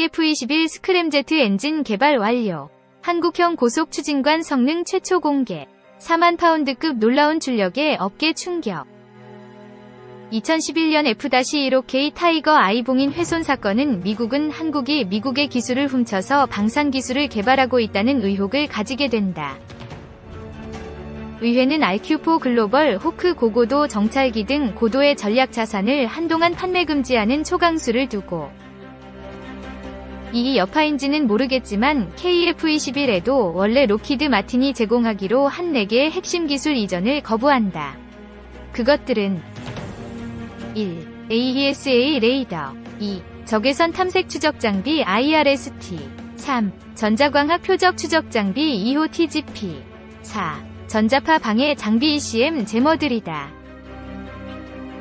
KF-21 스크램제트 엔진 개발 완료. 한국형 고속 추진관 성능 최초 공개. 4만 파운드급 놀라운 출력에 업계 충격. 2011년 F-15K 타이거 아이봉인 훼손 사건은 미국은 한국이 미국의 기술을 훔쳐서 방산 기술을 개발하고 있다는 의혹을 가지게 된다. 의회는 RQ4 글로벌 호크 고고도 정찰기 등 고도의 전략 자산을 한동안 판매 금지하는 초강수를 두고 이 여파인지는 모르겠지만 KF-21에도 원래 로키드 마틴이 제공하기로 한 4개의 핵심 기술 이전을 거부한다. 그것들은 1. AESA 레이더 2. 적외선 탐색 추적 장비 IRST 3. 전자광학 표적 추적 장비 2호 TGP 4. 전자파 방해 장비 ECM 제머들이다.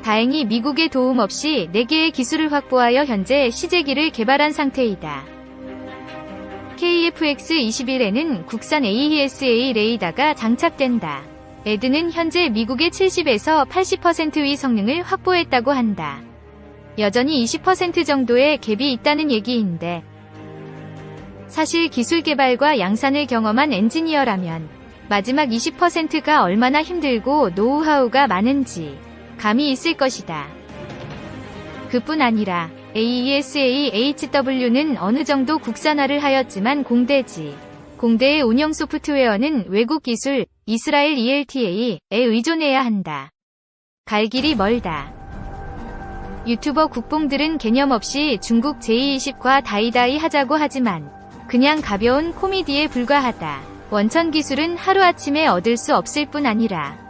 다행히 미국의 도움 없이 4개의 기술을 확보하여 현재 시제기를 개발한 상태이다. KFX-21에는 국산 AESA 레이더가 장착된다. 에드는 현재 미국의 70에서 80%의 성능을 확보했다고 한다. 여전히 20% 정도의 갭이 있다는 얘기인데 사실 기술 개발과 양산을 경험한 엔지니어라면 마지막 20%가 얼마나 힘들고 노후하우가 많은지 감이 있을 것이다. 그뿐 아니라 AESA HW는 어느 정도 국산화를 하였지만 공대지. 공대의 운영 소프트웨어는 외국 기술 이스라엘 ELTA에 의존해야 한다. 갈 길이 멀다. 유튜버 국뽕들은 개념 없이 중국 제20과 다이다이 하자고 하지만 그냥 가벼운 코미디에 불과하다. 원천 기술은 하루아침에 얻을 수 없을 뿐 아니라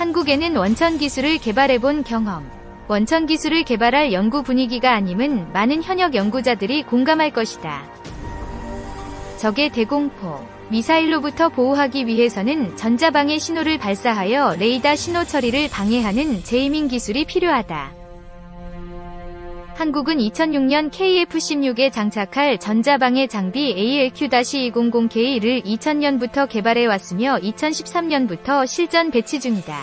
한국에는 원천 기술을 개발해본 경험, 원천 기술을 개발할 연구 분위기가 아님은 많은 현역 연구자들이 공감할 것이다. 적의 대공포, 미사일로부터 보호하기 위해서는 전자방해 신호를 발사하여 레이더 신호 처리를 방해하는 제이밍 기술이 필요하다. 한국은 2006년 KF-16에 장착할 전자방해 장비 ALQ-200K를 2000년부터 개발해왔으며 2013년부터 실전 배치 중이다.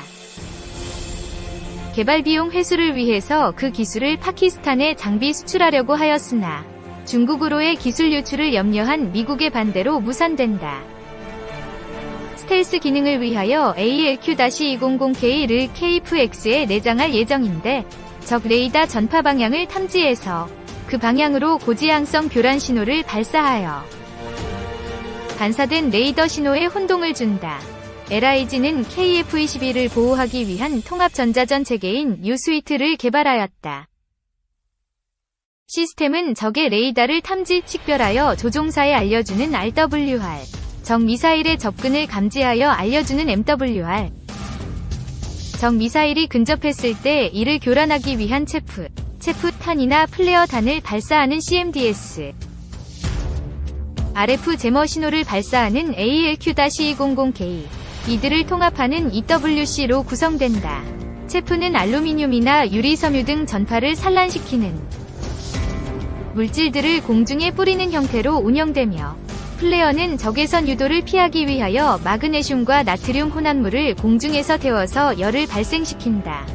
개발 비용 회수를 위해서 그 기술을 파키스탄에 장비 수출하려고 하였으나 중국으로의 기술 유출을 염려한 미국의 반대로 무산된다. 스텔스 기능을 위하여 ALQ-200K를 KF-X에 내장할 예정인데 적 레이더 전파 방향을 탐지해서 그 방향으로 고지향성 교란 신호를 발사하여 반사된 레이더 신호에 혼동을 준다. LIG는 KF-21을 보호하기 위한 통합 전자전 체계인 U-스위트를 개발하였다. 시스템은 적의 레이더를 탐지 식별하여 조종사에 알려주는 RWR, 적 미사일의 접근을 감지하여 알려주는 MWR, 적 미사일이 근접했을 때 이를 교란하기 위한 체프, 체프탄이나 플레어탄을 발사하는 CMDS, RF 제머 신호를 발사하는 ALQ-200K, 이들을 통합하는 EWC로 구성된다. 체프는 알루미늄이나 유리 섬유 등 전파를 산란시키는 물질들을 공중에 뿌리는 형태로 운영되며 플레어는 적외선 유도를 피하기 위하여 마그네슘과 나트륨 혼합물을 공중에서 태워서 열을 발생시킨다.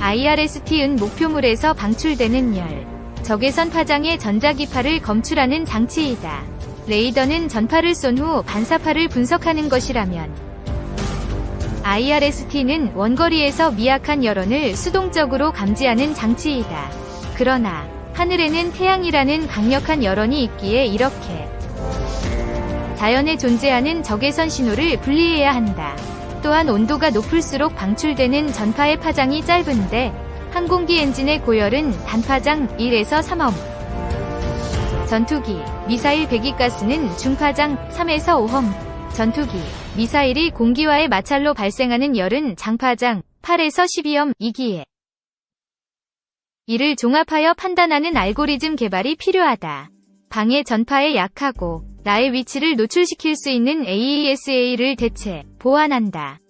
IRST은 목표물에서 방출되는 열, 적외선 파장의 전자기파를 검출하는 장치이다. 레이더는 전파를 쏜 후 반사파를 분석하는 것이라면 IRST는 원거리에서 미약한 열원을 수동적으로 감지하는 장치이다. 그러나 하늘에는 태양이라는 강력한 열원이 있기에 이렇게 자연에 존재하는 적외선 신호를 분리해야 한다. 또한 온도가 높을수록 방출되는 전파의 파장이 짧은데 항공기 엔진의 고열은 단파장 1에서 3옴. 전투기, 미사일 배기가스는 중파장 3에서 5옴. 전투기, 미사일이 공기와의 마찰로 발생하는 열은 장파장 8에서 12옴 이기에 이를 종합하여 판단하는 알고리즘 개발이 필요하다. 방해 전파에 약하고 나의 위치를 노출시킬 수 있는 AESA를 대체 보완한다.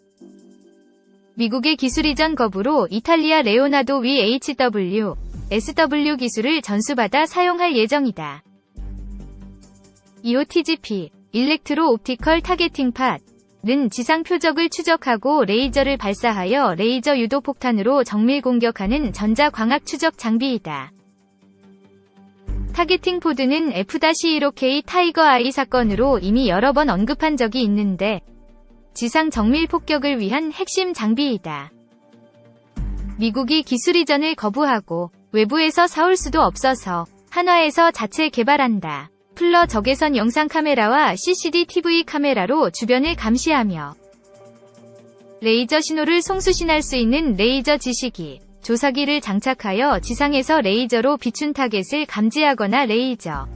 미국의 기술 이전 거부로 이탈리아 레오나도 VHW, SW 기술을 전수받아 사용할 예정이다. EOTGP, 일렉트로 옵티컬 타겟팅 팟, 는 지상 표적을 추적하고 레이저를 발사하여 레이저 유도 폭탄으로 정밀 공격하는 전자광학 추적 장비이다. 타겟팅 포드는 F-15K 타이거 아이 사건으로 이미 여러 번 언급한 적이 있는데 지상 정밀 폭격을 위한 핵심 장비이다. 미국이 기술 이전을 거부하고 외부에서 사올 수도 없어서 한화에서 자체 개발한다. 플러 적외선 영상 카메라와 CCD-TV 카메라로 주변을 감시하며 레이저 신호를 송수신할 수 있는 레이저 지시기, 조사기를 장착하여 지상에서 레이저로 비춘 타겟을 감지하거나 레이저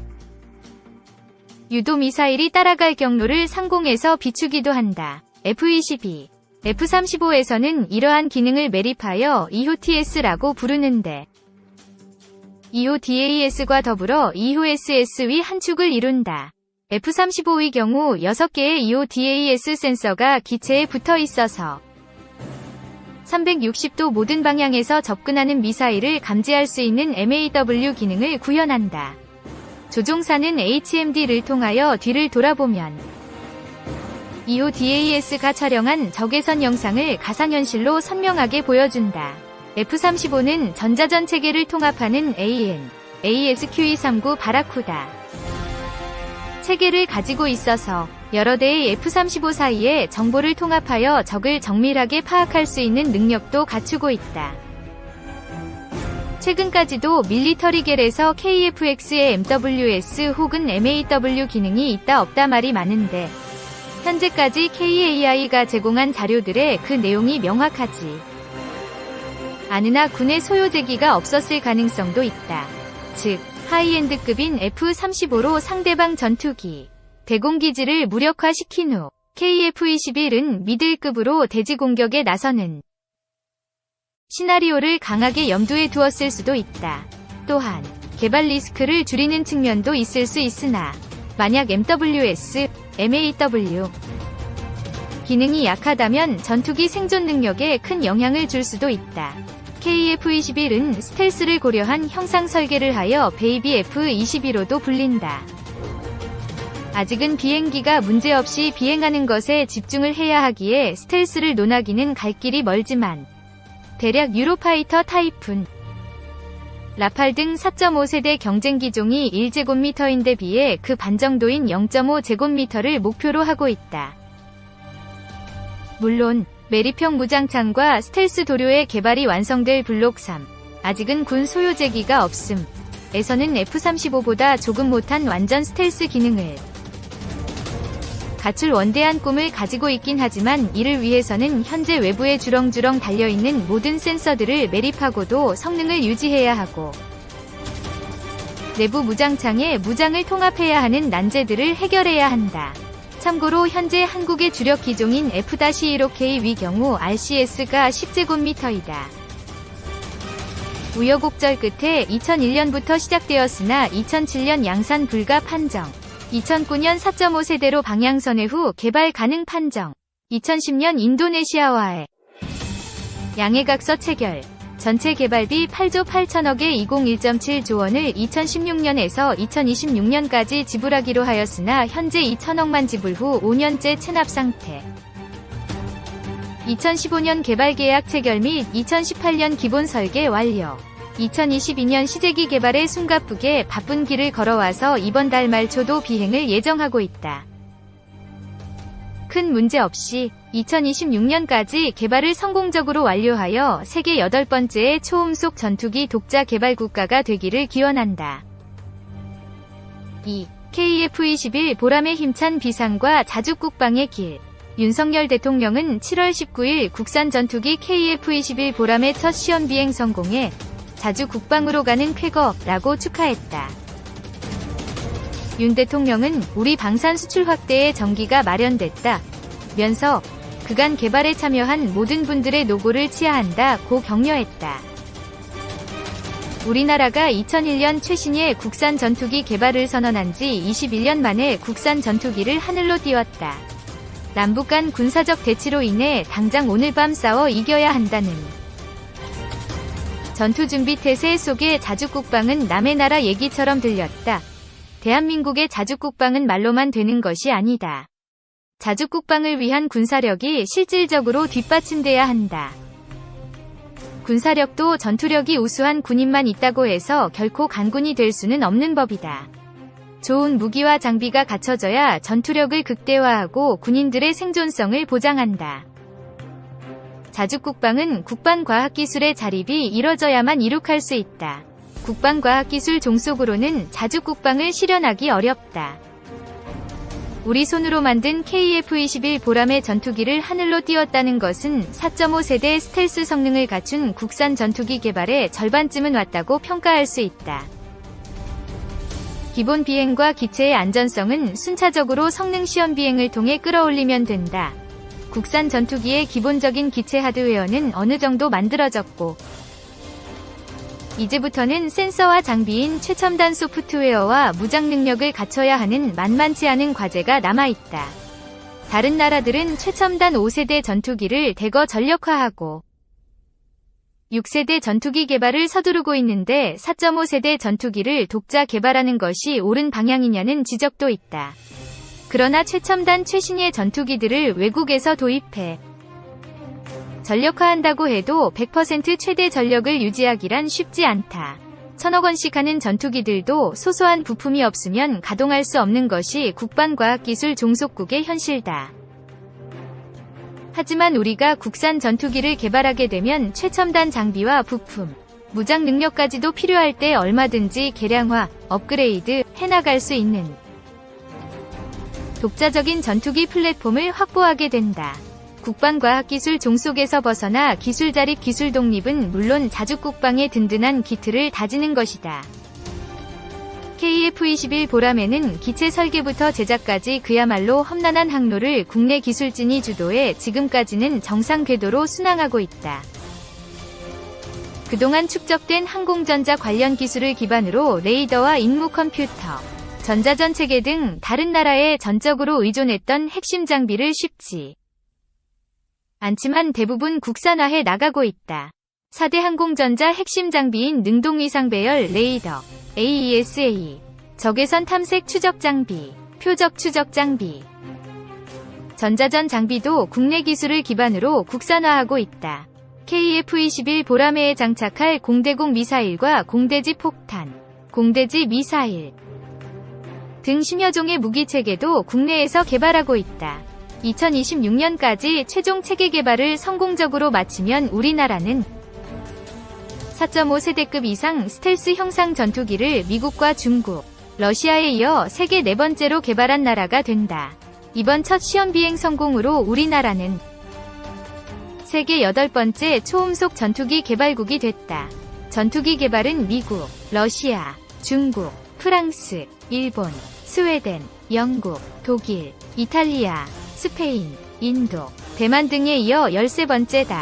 유도 미사일이 따라갈 경로를 상공에서 비추기도 한다. F-22, F-35에서는 이러한 기능을 매립하여 EOTS라고 부르는데 EODAS과 더불어 EOSS의 한 축을 이룬다. F-35의 경우 6개의 EODAS 센서가 기체에 붙어 있어서 360도 모든 방향에서 접근하는 미사일을 감지할 수 있는 MAW 기능을 구현한다. 조종사는 HMD를 통하여 뒤를 돌아보면 EODAS가 촬영한 적외선 영상을 가상현실로 선명하게 보여준다. F-35는 전자전 체계를 통합하는 AN, ASQE39 바라쿠다. 체계를 가지고 있어서 여러 대의 F-35 사이에 정보를 통합하여 적을 정밀하게 파악할 수 있는 능력도 갖추고 있다. 최근까지도 밀리터리겔에서 KFX의 MWS 혹은 MAW 기능이 있다 없다 말이 많은데 현재까지 KAI가 제공한 자료들의 그 내용이 명확하지 않으나 군의 소요제기가 없었을 가능성도 있다. 즉, 하이엔드급인 F-35로 상대방 전투기, 대공기지를 무력화시킨 후 KF-21은 미들급으로 대지 공격에 나서는 시나리오를 강하게 염두에 두었을 수도 있다. 또한 개발 리스크를 줄이는 측면도 있을 수 있으나 만약 MWS, MAW 기능이 약하다면 전투기 생존 능력에 큰 영향을 줄 수도 있다. KF-21은 스텔스를 고려한 형상 설계를 하여 베이비 F-21호도 불린다. 아직은 비행기가 문제없이 비행하는 것에 집중을 해야 하기에 스텔스를 논하기는 갈 길이 멀지만 대략 유로파이터 타입은 라팔 등 4.5세대 경쟁 기종이 1제곱미터인데 비해 그 반 정도인 0.5제곱미터를 목표로 하고 있다. 물론 메리평 무장창과 스텔스 도료의 개발이 완성될 블록 3. 아직은 군 소요제기가 없음. 에서는 F-35보다 조금 못한 완전 스텔스 기능을 갖출 원대한 꿈을 가지고 있긴 하지만 이를 위해서는 현재 외부에 주렁주렁 달려있는 모든 센서들을 매립하고도 성능을 유지해야 하고 내부 무장창에 무장을 통합해야 하는 난제들을 해결해야 한다. 참고로 현재 한국의 주력 기종인 F-15K 위 경우 RCS가 10제곱미터이다. 우여곡절 끝에 2001년부터 시작되었으나 2007년 양산 불가 판정, 2009년 4.5세대로 방향선회 후 개발 가능 판정, 2010년 인도네시아와의 양해각서 체결, 전체 개발비 8조 8천억에 201.7조 원을 2016년에서 2026년까지 지불하기로 하였으나 현재 2천억만 지불 후 5년째 체납 상태. 2015년 개발 계약 체결 및 2018년 기본 설계 완료. 2022년 시제기 개발에 숨가쁘게 바쁜 길을 걸어와서 이번 달 말 초도 비행을 예정하고 있다. 큰 문제 없이 2026년까지 개발을 성공적으로 완료하여 세계 8번째의 초음속 전투기 독자 개발 국가가 되기를 기원한다. 2. KF-21 보람의 힘찬 비상과 자주국방의 길 윤석열 대통령은 7월 19일 국산 전투기 KF-21 보람의 첫 시험 비행 성공에 자주 국방으로 가는 쾌거라고 축하했다. 윤 대통령은 우리 방산 수출 확대에 전기가 마련됐다. 면서 그간 개발에 참여한 모든 분들의 노고를 치하한다 고 격려했다. 우리나라가 2001년 최신의 국산 전투기 개발을 선언한 지 21년 만에 국산 전투기를 하늘로 띄웠다. 남북 간 군사적 대치로 인해 당장 오늘 밤 싸워 이겨야 한다는 전투 준비 태세 속의 자주 국방은 남의 나라 얘기처럼 들렸다. 대한민국의 자주국방은 말로만 되는 것이 아니다. 자주국방을 위한 군사력이 실질적으로 뒷받침돼야 한다. 군사력도 전투력이 우수한 군인만 있다고 해서 결코 간군이 될 수는 없는 법이다. 좋은 무기와 장비가 갖춰져야 전투력을 극대화하고 군인들의 생존성을 보장한다. 자주국방은 국방과학기술의 자립이 이뤄져야만 이룩할 수 있다. 국방과학기술 종속으로는 자주국방을 실현하기 어렵다. 우리 손으로 만든 KF-21 보람의 전투기를 하늘로 띄웠다는 것은 4.5세대 스텔스 성능을 갖춘 국산 전투기 개발의 절반쯤은 왔다고 평가할 수 있다. 기본 비행과 기체의 안전성은 순차적으로 성능 시험 비행을 통해 끌어올리면 된다. 국산 전투기의 기본적인 기체 하드웨어는 어느 정도 만들어졌고, 이제부터는 센서와 장비인 최첨단 소프트웨어와 무장 능력을 갖춰야 하는 만만치 않은 과제가 남아있다. 다른 나라들은 최첨단 5세대 전투기를 대거 전력화하고 6세대 전투기 개발을 서두르고 있는데 4.5세대 전투기를 독자 개발하는 것이 옳은 방향이냐는 지적도 있다. 그러나 최첨단 최신의 전투기들을 외국에서 도입해 전력화한다고 해도 100% 최대 전력을 유지하기란 쉽지 않다. 천억 원씩 하는 전투기들도 소소한 부품이 없으면 가동할 수 없는 것이 국방과학기술 종속국의 현실다. 하지만 우리가 국산 전투기를 개발하게 되면 최첨단 장비와 부품, 무장 능력까지도 필요할 때 얼마든지 개량화, 업그레이드 해나갈 수 있는 독자적인 전투기 플랫폼을 확보하게 된다. 국방과학기술 종속에서 벗어나 기술 자립 기술 독립은 물론 자주국방의 든든한 기틀을 다지는 것이다. KF-21 보람에는 기체 설계부터 제작까지 그야말로 험난한 항로를 국내 기술진이 주도해 지금까지는 정상 궤도로 순항하고 있다. 그동안 축적된 항공전자 관련 기술을 기반으로 레이더와 임무 컴퓨터, 전자전 체계 등 다른 나라에 전적으로 의존했던 핵심 장비를 쉽지 않지만 대부분 국산화해 나가고 있다. 4대 항공전자 핵심 장비인 능동위상 배열 레이더, AESA, 적외선 탐색 추적 장비, 표적 추적 장비, 전자전 장비도 국내 기술을 기반으로 국산화하고 있다. KF-21 보라매에 장착할 공대공 미사일과 공대지 폭탄, 공대지 미사일 등 10여 종의 무기 체계도 국내에서 개발하고 있다. 2026년까지 최종 체계 개발을 성공적으로 마치면 우리나라는 4.5 세대급 이상 스텔스 형상 전투기를 미국과 중국, 러시아에 이어 세계 네 번째로 개발한 나라가 된다. 이번 첫 시험 비행 성공으로 우리나라는 세계 여덟 번째 초음속 전투기 개발국이 됐다. 전투기 개발은 미국, 러시아, 중국, 프랑스, 일본, 스웨덴, 영국, 독일, 이탈리아, 스페인, 인도, 대만 등에 이어 13번째다.